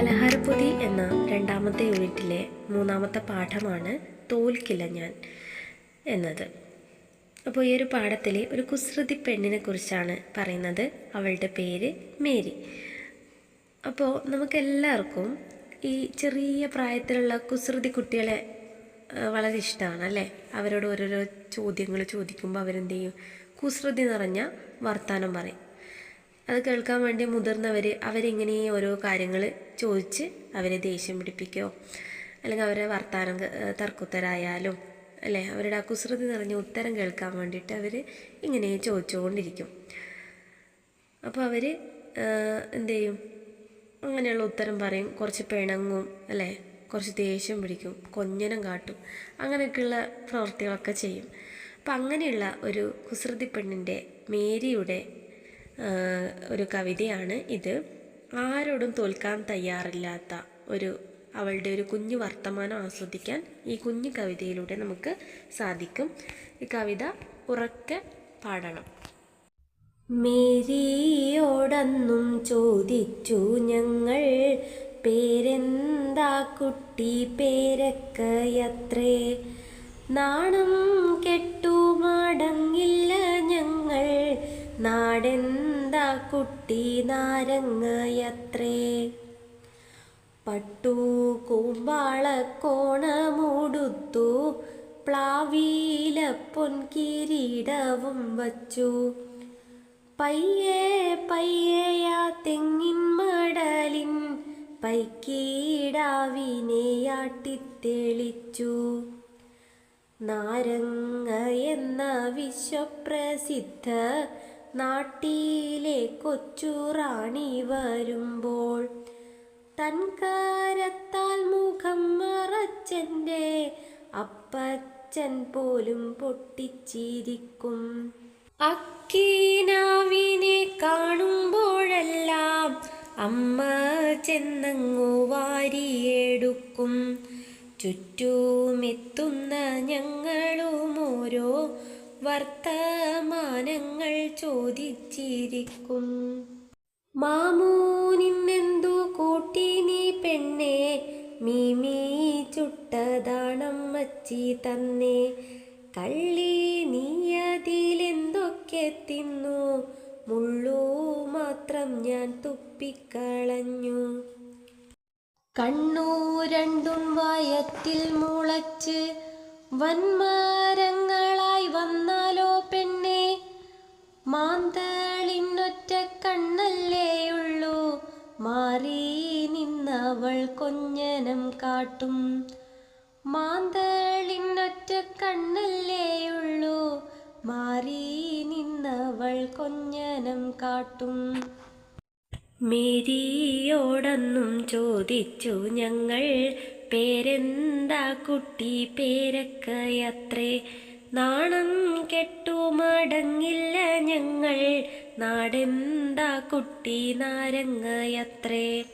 പലഹാരപ്പൊതി എന്ന രണ്ടാമത്തെ യൂണിറ്റിലെ മൂന്നാമത്തെ പാഠമാണ് തോൽക്കില്ല ഞാൻ എന്നത്. അപ്പോൾ ഈ ഒരു പാഠത്തിലെ ഒരു കുസൃതി പെണ്ണിനെ കുറിച്ചാണ് പറയുന്നത്. അവളുടെ പേര് മേരി. അപ്പോൾ നമുക്കെല്ലാവർക്കും ഈ ചെറിയ പ്രായത്തിലുള്ള കുസൃതി കുട്ടികളെ വളരെ ഇഷ്ടമാണ് അല്ലേ? അവരോട് ഓരോരോ ചോദ്യങ്ങൾ ചോദിക്കുമ്പോൾ അവരെന്ത് ചെയ്യും? കുസൃതി നിറഞ്ഞ വർത്തമാനം പറയും. അത് കേൾക്കാൻ വേണ്ടി മുതിർന്നവർ അവരിങ്ങനെ ഓരോ കാര്യങ്ങൾ ചോദിച്ച് അവരെ ദേഷ്യം പിടിപ്പിക്കുകയോ അല്ലെങ്കിൽ അവരെ വർത്താനം തർക്കുത്തരായാലും അല്ലേ? അവരുടെ ആ കുസൃതി നിറഞ്ഞ ഉത്തരം കേൾക്കാൻ വേണ്ടിയിട്ട് അവർ ഇങ്ങനെ ചോദിച്ചുകൊണ്ടിരിക്കും. അപ്പോൾ അവർ എന്ത് ചെയ്യും? അങ്ങനെയുള്ള ഉത്തരം പറയും. കുറച്ച് പിണങ്ങും അല്ലേ? കുറച്ച് ദേഷ്യം പിടിക്കും കൊഞ്ഞനം കാട്ടും. അങ്ങനെയൊക്കെയുള്ള പ്രവൃത്തികളൊക്കെ ചെയ്യും. അപ്പം അങ്ങനെയുള്ള ഒരു കുസൃതി പെണ്ണിന്റെ മേരിയുടെ ഒരു കവിതയാണ് ഇത്. ആരോടും തോൽക്കാൻ തയ്യാറില്ലാത്ത ഒരു അവളുടെ ഒരു കുഞ്ഞു വർത്തമാനം ആസ്വദിക്കാൻ ഈ കുഞ്ഞു കവിതയിലൂടെ നമുക്ക് സാധിക്കും. ഈ കവിത ഉറക്കെ പാടണം. മേരിയോടന്നും ചോദിച്ചു ഞങ്ങൾ. പേരെന്താ കുട്ടി പേരക്കയത്രേ നാണം കെട്ടു മടങ്ങില്ല ഞങ്ങൾ. നാടെന്താ കുട്ടി നാരങ്ങയത്രേ. പട്ടു കൂമ്പാളക്കോണമുടുത്തു പ്ലാവീല പൊൻകിരീടവും വച്ചു. പയ്യെ പയ്യയാ തെങ്ങിൻ മടലിൻ പൈക്കീടാവിനെയാട്ടിത്തെളിച്ചു നാരങ്ങ എന്ന വിശ്വപ്രസിദ്ധ നാട്ടിലെ കൊച്ചുറാണി വരുമ്പോൾ തൻകാരത്താൽ മുഖം മറച്ചെന്റെ അപ്പച്ചൻ പോലും പൊട്ടിച്ചിരിക്കും. അക്കീനാവിനെ കാണുമ്പോഴെല്ലാം അമ്മ ചെന്നങ്ങു വാരിയെടുക്കും. ചുറ്റുമെത്തുന്ന ഞങ്ങളും ഓരോ വർത്തമാനങ്ങൾ ചോദിച്ചിരിക്കും. മാമൂനിന്നെന്തു കൂട്ടി നീ പെണ്ണെ മീമീ ചുട്ടതാണമ്മച്ചി തന്നെ. കള്ളി നീ അതിലെന്തൊക്കെ തിന്നു മുള്ളു മാത്രം ഞാൻ തുപ്പിക്കളഞ്ഞു. കണ്ണൂ രണ്ടും വയറ്റിൽ മുളച്ച് വൻമരങ്ങളായി വന്നാലോ പെണ്ണെ? മാന്തളിനൊറ്റ കണ്ണല്ലേയുള്ളൂ മാറി നിന്നവൾ കൊഞ്ഞനം കാട്ടും. മാന്തളിനൊറ്റ കണ്ണല്ലേയുള്ളൂ മാറി നിന്നവൾ കൊഞ്ഞനം കാട്ടും. മേരിയോടൊന്നും ചോദിച്ചു ഞങ്ങൾ. പേരെന്താ കുട്ടി? പേരക്കയത്രേ നാണം കെട്ടു മടങ്ങില്ല ഞങ്ങൾ. നാടെന്താ കുട്ടി നാരങ്ങയത്രേ?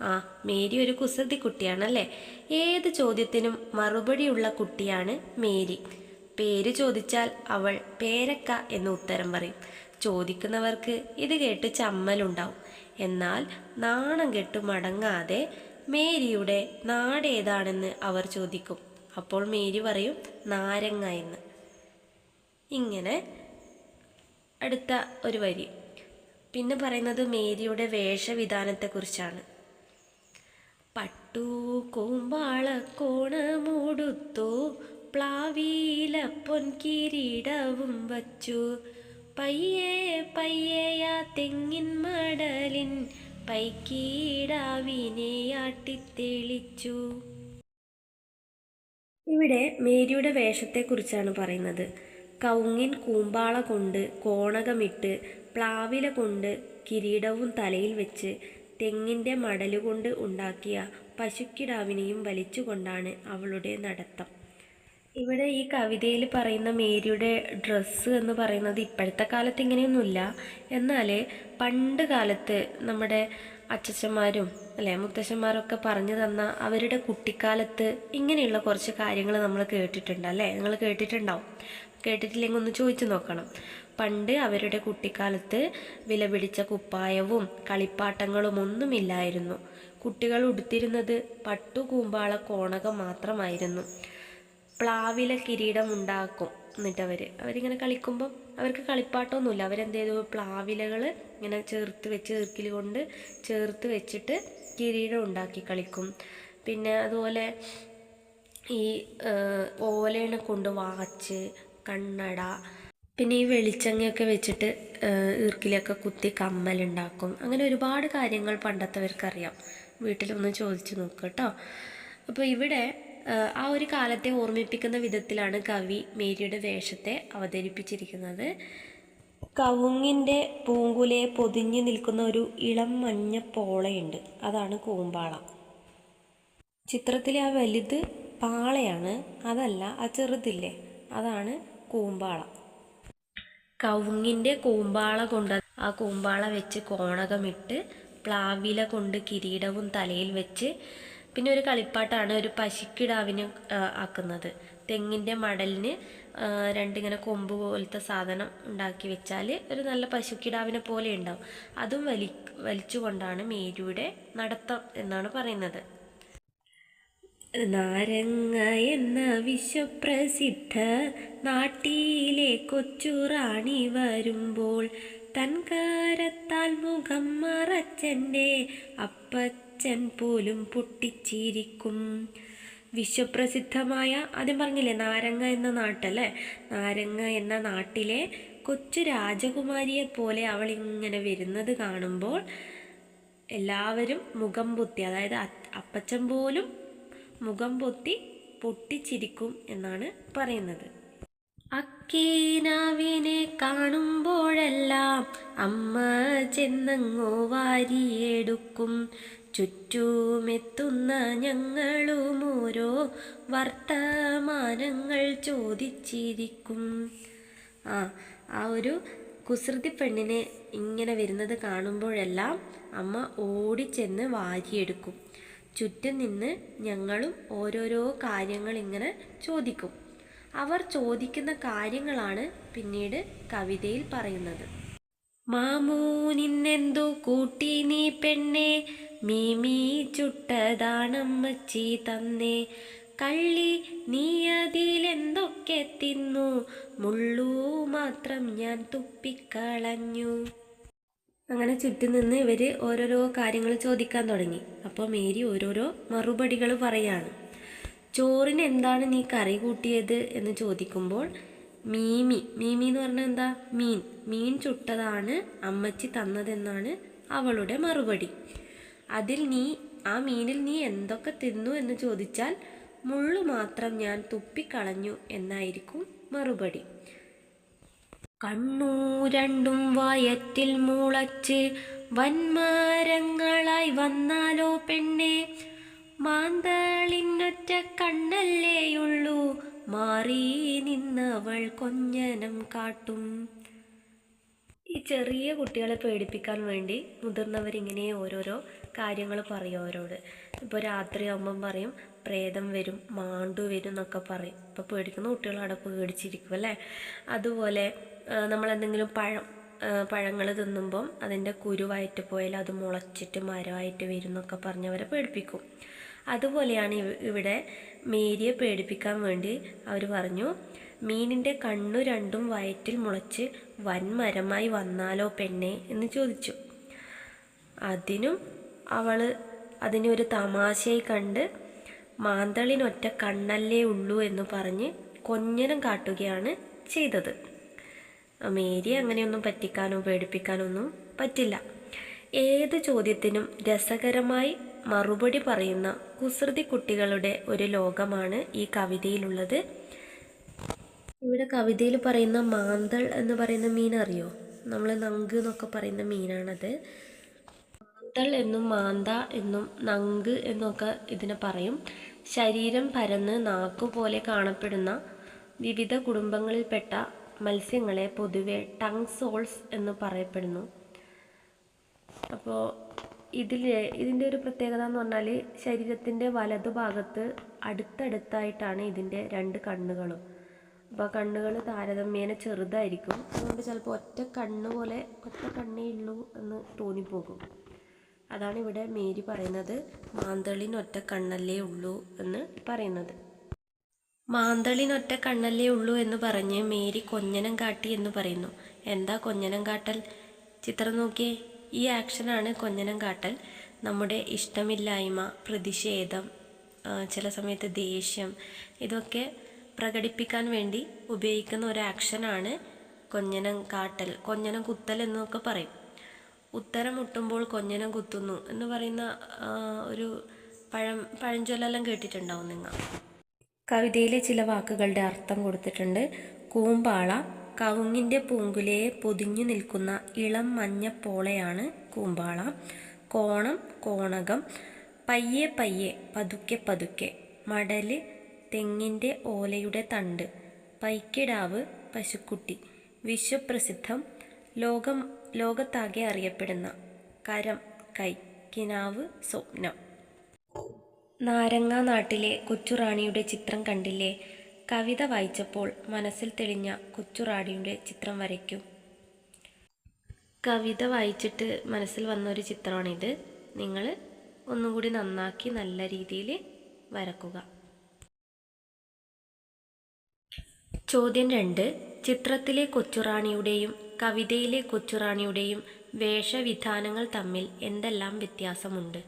ആ മേരി ഒരു കുസൃതി കുട്ടിയാണല്ലേ? ഏത് ചോദ്യത്തിനും മറുപടിയുള്ള കുട്ടിയാണ് മേരി. പേര് ചോദിച്ചാൽ അവൾ പേരക്ക എന്ന് ഉത്തരം പറയും. ചോദിക്കുന്നവർക്ക് ഇത് കേട്ട് ചമ്മലുണ്ടാവും. എന്നാൽ നാണം കെട്ടു മടങ്ങാതെ മേരിയുടെ നാടേതാണെന്ന് അവർ ചോദിക്കും. അപ്പോൾ മേരി പറയും നാരങ്ങ എന്ന്. ഇങ്ങനെ അടുത്ത ഒരു വരി. പിന്നെ പറയുന്നത് മേരിയുടെ വേഷവിധാനത്തെക്കുറിച്ചാണ്. പട്ടു കൂമ്പാള പ്ലാവിയില പൊൻ കിരീടവും വച്ചു. പയ്യെ പയ്യെയാ തെങ്ങിൻ മടലിൻ പൈക്കീടാവിനെയാട്ടിത്തെളിച്ചു ഇവിടെ മേരിയുടെ വേഷത്തെക്കുറിച്ചാണ് പറയുന്നത്. കൗങ്ങിൻ കൂമ്പാള കൊണ്ട് കോണകമിട്ട് പ്ലാവില കൊണ്ട് കിരീടവും തലയിൽ വെച്ച് തെങ്ങിന്റെ മടലുകൊണ്ട് ഉണ്ടാക്കിയ പശുക്കിടാവിനെയും വലിച്ചുകൊണ്ടാണ് അവളുടെ നടത്തം. ഇവിടെ ഈ കവിതയിൽ പറയുന്ന മേരിയുടെ ഡ്രസ്സ് എന്ന് പറയുന്നത് ഇപ്പോഴത്തെ കാലത്ത് ഇങ്ങനെയൊന്നുമില്ല. എന്നാൽ പണ്ട് കാലത്ത് നമ്മുടെ അച്ഛച്ചന്മാരും അല്ലെ മുത്തശ്ശന്മാരൊക്കെ പറഞ്ഞു തന്ന അവരുടെ കുട്ടിക്കാലത്ത് ഇങ്ങനെയുള്ള കുറച്ച് കാര്യങ്ങൾ നമ്മൾ കേട്ടിട്ടുണ്ട് അല്ലേ? നിങ്ങൾ കേട്ടിട്ടുണ്ടാവും. കേട്ടിട്ടില്ലെങ്കിൽ ഒന്ന് ചോദിച്ചു നോക്കണം. പണ്ട് അവരുടെ കുട്ടിക്കാലത്ത് വിലപിടിച്ച കുപ്പായവും കളിപ്പാട്ടങ്ങളും ഒന്നുമില്ലായിരുന്നു. കുട്ടികൾ ഉടുത്തിരുന്നത് പട്ടുകൂമ്പാള കോണകം മാത്രമായിരുന്നു. പ്ലാവില കിരീടം ഉണ്ടാക്കും എന്നിട്ട് അവർ അവരിങ്ങനെ കളിക്കുമ്പം അവർക്ക് കളിപ്പാട്ടമൊന്നുമില്ല അവരെന്ത് ചെയ്തു? പ്ലാവിലകൾ ഇങ്ങനെ ചേർത്ത് വെച്ച് ചേർക്കിൽ കൊണ്ട് ചേർത്ത് വെച്ചിട്ട് കിരീടം ഉണ്ടാക്കി കളിക്കും. പിന്നെ അതുപോലെ ഈ ഓലേനെ കൊണ്ട് വാച്ച് കണ്ണട. പിന്നെ ഈ വെളിച്ചങ്ങയൊക്കെ വെച്ചിട്ട് ഈർക്കിലൊക്കെ കുത്തി കമ്മലുണ്ടാക്കും. അങ്ങനെ ഒരുപാട് കാര്യങ്ങൾ പണ്ടത്തവർക്കറിയാം. വീട്ടിലൊന്ന് ചോദിച്ചു നോക്കുക കേട്ടോ. അപ്പോൾ ഇവിടെ ആ ഒരു കാലത്തെ ഓർമ്മിപ്പിക്കുന്ന വിധത്തിലാണ് കവി മേരിയുടെ വേഷത്തെ അവതരിപ്പിച്ചിരിക്കുന്നത്. കവുങ്ങിന്റെ പൂങ്കുലയെ പൊതിഞ്ഞു നിൽക്കുന്ന ഒരു ഇളം മഞ്ഞ പോളയുണ്ട്. അതാണ് കൂമ്പാള. ചിത്രത്തിലെ ആ വലുത് പാളയാണ്. അതല്ല ആ ചെറുതില്ലേ? അതാണ് കൂമ്പാള. കവുങ്ങിന്റെ കൂമ്പാള കൊണ്ട് ആ കൂമ്പാള വെച്ച് കോണകമിട്ട് പ്ലാവില കൊണ്ട് കിരീടവും തലയിൽ വെച്ച് പിന്നെ ഒരു കളിപ്പാട്ടാണ് ഒരു പശുക്കിടാവിന് ആക്കുന്നത്. തെങ്ങിന്റെ മടലിന് രണ്ടിങ്ങനെ കൊമ്പ് പോലത്തെ സാധനം ഉണ്ടാക്കി വെച്ചാൽ ഒരു നല്ല പശുക്കിടാവിനെ പോലെ ഉണ്ടാവും. അതും വലി വലിച്ചുകൊണ്ടാണ് മേരിയുടെ നടത്തം എന്നാണ് പറയുന്നത്. നാരങ്ങ എന്ന വിശ്വപ്രസിദ്ധ നാട്ടിലെ കൊച്ചുറാണി വരുമ്പോൾ തൻകാരത്താൽ മുഖം മറച്ചന്റെ അപ്പച്ചൻ പോലും പൊട്ടിച്ചിരിക്കും. വിശ്വപ്രസിദ്ധമായ ആദ്യം പറഞ്ഞില്ലേ നാരങ്ങ എന്ന നാട്ടല്ലേ? നാരങ്ങ എന്ന നാട്ടിലെ കൊച്ചു രാജകുമാരിയെ പോലെ അവൾ ഇങ്ങനെ വരുന്നത് കാണുമ്പോൾ എല്ലാവരും മുഖം പൊത്തി അതായത് അപ്പച്ചൻ പോലും മുഖം പൊത്തി പൊട്ടിച്ചിരിക്കും എന്നാണ് പറയുന്നത്. അക്കീനാവിനെ കാണുമ്പോഴെല്ലാം അമ്മ ചെന്നങ്ങോ വാരിയെടുക്കും. ചുറ്റുമെത്തുന്ന ഞങ്ങളും ഓരോ വർത്തമാനങ്ങൾ ചോദിച്ചിരിക്കും. ആ ആ ഒരു കുസൃതി പെണ്ണിനെ ഇങ്ങനെ വരുന്നത് കാണുമ്പോഴെല്ലാം അമ്മ ഓടിച്ചെന്ന് വാരിയെടുക്കും. ചുറ്റും നിന്ന് ഞങ്ങളും ഓരോരോ കാര്യങ്ങൾ ഇങ്ങനെ ചോദിക്കും. അവർ ചോദിക്കുന്ന കാര്യങ്ങളാണ് പിന്നീട് കവിതയിൽ പറയുന്നത്. മാമൂനിന്നെന്തു കൂട്ടി നീ പെണ്ണെ മീമീ ചുട്ടതാണമ്മച്ചി തന്നേ. കള്ളി നീ അതിലെന്തൊക്കെ തിന്നു മുള്ളൂ മാത്രം ഞാൻ തുപ്പിക്കളഞ്ഞു. അങ്ങനെ ചുറ്റും നിന്ന് ഇവർ ഓരോരോ കാര്യങ്ങൾ ചോദിക്കാൻ തുടങ്ങി. അപ്പോൾ മേരി ഓരോരോ മറുപടികൾ പറയാണ്. ചോറിന് എന്താണ് നീ കറി കൂട്ടിയത് എന്ന് ചോദിക്കുമ്പോൾ മീമി. മീമി എന്ന് പറഞ്ഞാൽ എന്താ? മീൻ. മീൻ ചുട്ടതാണ് അമ്മച്ചി തന്നതെന്നാണ് അവളുടെ മറുപടി. അതിൽ നീ ആ മീനിൽ നീ എന്തൊക്കെ തിന്നു എന്ന് ചോദിച്ചാൽ മുള്ളു മാത്രം ഞാൻ തുപ്പിക്കളഞ്ഞു എന്നായിരിക്കും മറുപടി. കണ്ണൂ രണ്ടും വയറ്റിൽ മുളച്ച് വന്മാരങ്ങളായി വന്നാലോ പെണ്ണെ? മാന്തളിനൊറ്റ കണ്ണല്ലേയുള്ളൂ മാറി നിന്നവൾ കൊഞ്ഞനം കാട്ടും. ഈ ചെറിയ കുട്ടികളെ പേടിപ്പിക്കാൻ വേണ്ടി മുതിർന്നവരിങ്ങനെ ഓരോരോ കാര്യങ്ങൾ പറയും അവരോട്. ഇപ്പോൾ രാത്രിയാകുമ്പം പറയും പ്രേതം വരും മാണ്ടു വരും എന്നൊക്കെ പറയും. ഇപ്പോൾ പേടിക്കുന്ന കുട്ടികൾ അവിടെ പേടിച്ചിരിക്കും അല്ലേ? അതുപോലെ നമ്മളെന്തെങ്കിലും പഴം പഴങ്ങൾ തിന്നുമ്പം അതിന്റെ കുരുവായിട്ട് പോയാൽ അത് മുളച്ചിട്ട് മരമായിട്ട് വരും എന്നൊക്കെ പറഞ്ഞ് അവരെ പേടിപ്പിക്കും. അതുപോലെയാണ് ഇവിടെ മേരിയെ പേടിപ്പിക്കാൻ വേണ്ടി അവർ പറഞ്ഞു മീനിന്റെ കണ്ണു രണ്ടും വയറ്റിൽ മുളച്ച് വൻമരമായി വന്നാലോ പെണ്ണേ? എന്ന് ചോദിച്ചു. അതിനും അവൾ അതിനെ ഒരു തമാശയായി കണ്ട് മാന്തളിനൊറ്റ കണ്ണല്ലേ ഉള്ളൂ എന്ന് പറഞ്ഞ് കൊഞ്ഞനം കാട്ടുകയാണ് ചെയ്തത്. മേരി അങ്ങനെയൊന്നും പറ്റിക്കാനോ പേടിപ്പിക്കാനോ ഒന്നും പറ്റില്ല. ഏത് ചോദ്യത്തിനും രസകരമായി മറുപടി പറയുന്ന കുസൃതി കുട്ടികളുടെ ഒരു ലോകമാണ് ഈ കവിതയിലുള്ളത്. ഇവിടെ കവിതയിൽ പറയുന്ന മാന്തൾ എന്ന് പറയുന്ന മീൻ അറിയോ നമ്മൾ നങ്ക് എന്നൊക്കെ പറയുന്ന മീനാണത്. മാന്തൾ എന്നും മാന്ത എന്നും നങ്ക് എന്നൊക്കെ ഇതിനെ പറയും. ശരീരം പരന്ന് നാക്കുപോലെ കാണപ്പെടുന്ന വിവിധ കുടുംബങ്ങളിൽപ്പെട്ട മത്സ്യങ്ങളെ പൊതുവെ ടങ് സോൾസ് എന്ന് പറയപ്പെടുന്നു. അപ്പോൾ ഇതിൽ ഇതിന്റെ ഒരു പ്രത്യേകത എന്ന് പറഞ്ഞാൽ ശരീരത്തിന്റെ വലതുഭാഗത്ത് അടുത്തടുത്തായിട്ടാണ് ഇതിന്റെ രണ്ട് കണ്ണുകളും. അപ്പോൾ കണ്ണുകൾ താരതമ്യേന ചെറുതായിരിക്കും. അതുകൊണ്ട് ചിലപ്പോൾ ഒറ്റ കണ്ണ് പോലെ ഒറ്റ കണ്ണേ ഉള്ളൂ എന്ന് തോന്നിപ്പോകും. അതാണ് ഇവിടെ മേരി പറയുന്നത്. മാന്തളിനൊറ്റ കണ്ണല്ലേ ഉള്ളൂ എന്ന് പറയുന്നത്. മാന്തളിനൊറ്റ കണ്ണല്ലേ ഉള്ളൂ എന്ന് പറഞ്ഞ് മേരി കൊഞ്ഞനം കാട്ടി എന്ന് പറയുന്നു. എന്താ കൊഞ്ഞനം കാട്ടൽ? ചിത്രം നോക്കിയേ. ഈ ആക്ഷനാണ് കൊഞ്ഞനം കാട്ടൽ. നമ്മുടെ ഇഷ്ടമില്ലായ്മ പ്രതിഷേധം ചില സമയത്ത് ദേഷ്യം ഇതൊക്കെ പ്രകടിപ്പിക്കാൻ വേണ്ടി ഉപയോഗിക്കുന്ന ഒരു ആക്ഷനാണ് കൊഞ്ഞനം കാട്ടൽ. കൊഞ്ഞനം കുത്തൽ എന്നൊക്കെ പറയും. ഉത്തരം മുട്ടുമ്പോൾ കൊഞ്ഞനം കുത്തുന്നു എന്ന് പറയുന്ന ഒരു പഴം പഴഞ്ചൊല്ലെല്ലാം കേട്ടിട്ടുണ്ടാവും നിങ്ങൾ. കവിതയിലെ ചില വാക്കുകളുടെ അർത്ഥം കൊടുത്തിട്ടുണ്ട്. കൂമ്പാള കവുങ്ങിന്റെ പൂങ്കുലയെ പൊതിഞ്ഞു നിൽക്കുന്ന ഇളം മഞ്ഞ പോളയാണ് കൂമ്പാള. കോണം കോണകം പയ്യെ പയ്യെ പതുക്കെ പതുക്കെ. മടൽ തെങ്ങിന്റെ ഓലയുടെ തണ്ട്. പൈക്കിടാവ് പശുക്കുട്ടി. വിശ്വപ്രസിദ്ധം. ലോകം ലോകത്താകെ അറിയപ്പെടുന്ന കരം കൈ കിനാവ് സ്വപ്നം. നാരങ്ങ നാട്ടിലെ കൊച്ചുറാണിയുടെ ചിത്രം കണ്ടില്ലേ? കവിത വായിച്ചപ്പോൾ മനസ്സിൽ തെളിഞ്ഞ കൊച്ചുറാണിയുടെ ചിത്രം വരയ്ക്കും. കവിത വായിച്ചിട്ട് മനസ്സിൽ വന്നൊരു ചിത്രമാണിത്. നിങ്ങൾ ഒന്നുകൂടി നന്നാക്കി നല്ല രീതിയിൽ വരക്കുക. ചോദ്യം രണ്ട്. ചിത്രത്തിലെ കൊച്ചുറാണിയുടെയും കവിതയിലെ കൊച്ചുറാണിയുടെയും വേഷവിധാനങ്ങൾ തമ്മിൽ എന്തെല്ലാം വ്യത്യാസമുണ്ട്?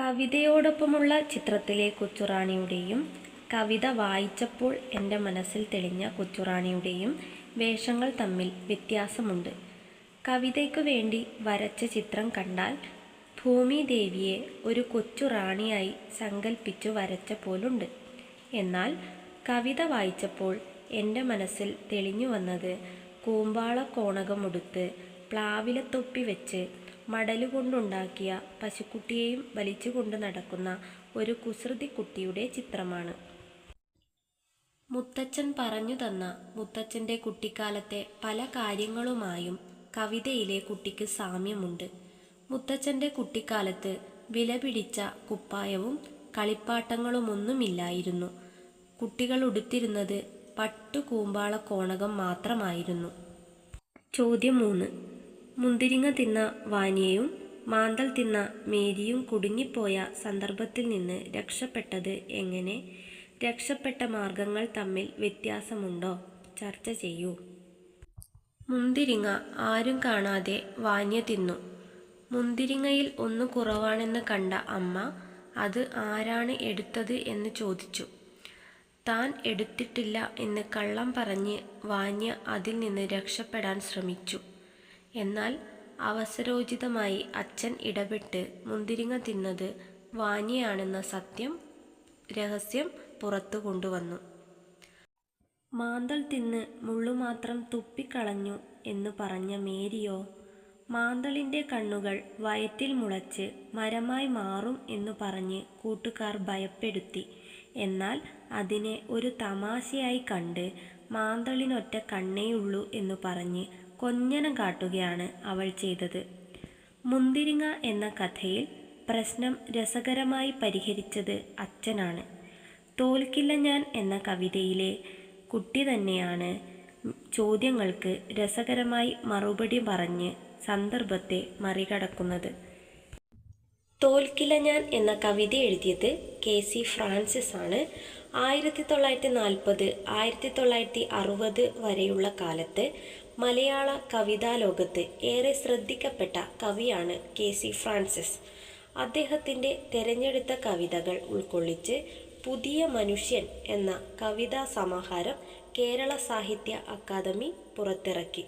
കവിതയോടൊപ്പമുള്ള ചിത്രത്തിലെ കൊച്ചുറാണിയുടെയും കവിത വായിച്ചപ്പോൾ എന്റെ മനസ്സിൽ തെളിഞ്ഞ കൊച്ചുറാണിയുടെയും വേഷങ്ങൾ തമ്മിൽ വ്യത്യാസമുണ്ട്. കവിതയ്ക്കു വേണ്ടി വരച്ച ചിത്രം കണ്ടാൽ ഭൂമിദേവിയെ ഒരു കൊച്ചു റാണിയായി സങ്കല്പിച്ചു വരച്ച പോലുണ്ട്. എന്നാൽ കവിത വായിച്ചപ്പോൾ എന്റെ മനസ്സിൽ തെളിഞ്ഞു വന്നത് കൂമ്പാള കോണകമുടുത്ത് പ്ലാവിലത്തൊപ്പി വെച്ച് മടലുകൊണ്ടുണ്ടാക്കിയ പശുക്കുട്ടിയെയും വലിച്ചുകൊണ്ട് നടക്കുന്ന ഒരു കുസൃതി കുട്ടിയുടെ ചിത്രമാണ്. മുത്തച്ഛൻ പറഞ്ഞു തന്ന മുത്തച്ഛന്റെ കുട്ടിക്കാലത്തെ പല കാര്യങ്ങളുമായും കവിതയിലെ കുട്ടിക്ക് സാമ്യമുണ്ട്. മുത്തച്ഛന്റെ കുട്ടിക്കാലത്ത് വിലപിടിച്ച കുപ്പായവും കളിപ്പാട്ടങ്ങളുമൊന്നുമില്ലായിരുന്നു. കുട്ടികൾ ഉടുത്തിരുന്നത് പട്ടു കൂമ്പാള കോണകം മാത്രമായിരുന്നു. ചോദ്യം മൂന്ന്. മുന്തിരിങ്ങ തിന്ന വാനിയയും മാന്തൽ തിന്ന മേരിയും കുടുങ്ങിപ്പോയ സന്ദർഭത്തിൽ നിന്ന് രക്ഷപ്പെട്ടത് എങ്ങനെ? രക്ഷപ്പെട്ട മാർഗങ്ങൾ തമ്മിൽ വ്യത്യാസമുണ്ടോ? ചർച്ച ചെയ്യൂ. മുന്തിരിങ്ങ ആരും കാണാതെ വാന്യ തിന്നു. മുന്തിരിങ്ങയിൽ ഒന്ന് കുറവാണെന്ന് കണ്ട അമ്മ അത് ആരാണ് എടുത്തത് എന്ന് ചോദിച്ചു. താൻ എടുത്തിട്ടില്ല എന്ന് കള്ളം പറഞ്ഞ് വാന്യ അതിൽ നിന്ന് രക്ഷപ്പെടാൻ ശ്രമിച്ചു. എന്നാൽ അവസരോചിതമായി അച്ഛൻ ഇടപെട്ട് മുന്തിരിങ്ങ തിന്നത് വാന്യയാണെന്ന സത്യം രഹസ്യം പുറത്തു കൊണ്ടുവന്നു. മാന്തൽ തിന്ന് മുള്ളുമാത്രം തുപ്പിക്കളഞ്ഞു എന്ന് പറഞ്ഞ മേരിയോ മാന്തളിന്റെ കണ്ണുകൾ വയറ്റിൽ മുളച്ച് മരമായി മാറും എന്ന് പറഞ്ഞ് കൂട്ടുകാർ ഭയപ്പെടുത്തി. എന്നാൽ അതിനെ ഒരു തമാശയായി കണ്ട് മാന്തളിനൊറ്റ കണ്ണേയുള്ളൂ എന്ന് പറഞ്ഞ് കൊഞ്ഞനം കാട്ടുകയാണ് അവൾ ചെയ്തത്. മുന്തിരിങ്ങ എന്ന കഥയിൽ പ്രശ്നം രസകരമായി പരിഹരിച്ചത് അച്ഛനാണ്. തോൽക്കില്ല ഞാൻ എന്ന കവിതയിലെ കുട്ടി തന്നെയാണ് ചോദ്യങ്ങൾക്ക് രസകരമായി മറുപടി പറഞ്ഞ് സന്ദർഭത്തെ മറികടക്കുന്നത്. തോൽക്കില്ല ഞാൻ എന്ന കവിത എഴുതിയത് കെ സി ഫ്രാൻസിസ് ആണ്. ആയിരത്തി തൊള്ളായിരത്തി നാൽപ്പത് ആയിരത്തി തൊള്ളായിരത്തി അറുപത് വരെയുള്ള കാലത്ത് മലയാള കവിതാ ലോകത്ത് ഏറെ ശ്രദ്ധിക്കപ്പെട്ട കവിയാണ് കെ സി ഫ്രാൻസിസ്. അദ്ദേഹത്തിന്റെ തിരഞ്ഞെടുത്ത കവിതകൾ ഉൾക്കൊള്ളിച്ച് പുതിയ മനുഷ്യൻ എന്ന കവിതാ സമാഹാരം കേരള സാഹിത്യ അക്കാദമി പുറത്തിറക്കി.